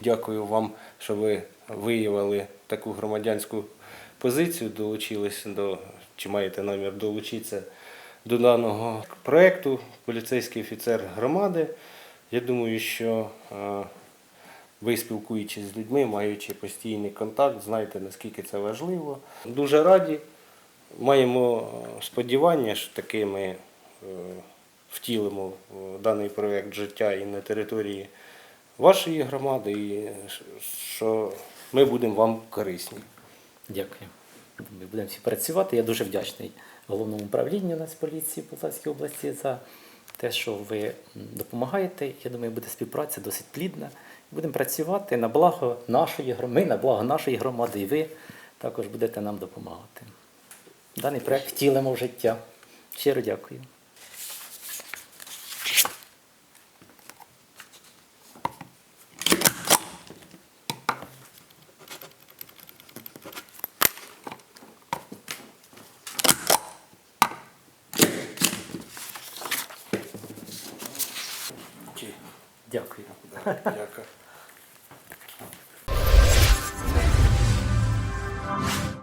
дякую вам, що ви виявили таку громадянську позицію, долучились до чи маєте намір долучитися до даного проєкту поліцейський офіцер громади. Я думаю, що е, ви спілкуючись з людьми, маючи постійний контакт, знаєте, наскільки це важливо. Дуже раді. Маємо е, сподівання, що таки ми е, втілимо даний проєкт життя і на території вашої громади, і що ми будемо вам корисні. Дякую. Ми будемо всі працювати. Я дуже вдячний головному управлінню Нацполіції Полтавської області за те, що ви допомагаєте. Я думаю, буде співпраця досить плідна. Будемо працювати на благо нашої громади, на благо нашої громади, і ви також будете нам допомагати. Даний проект втілимо в життя. Щиро дякую. Дякую. Дякую.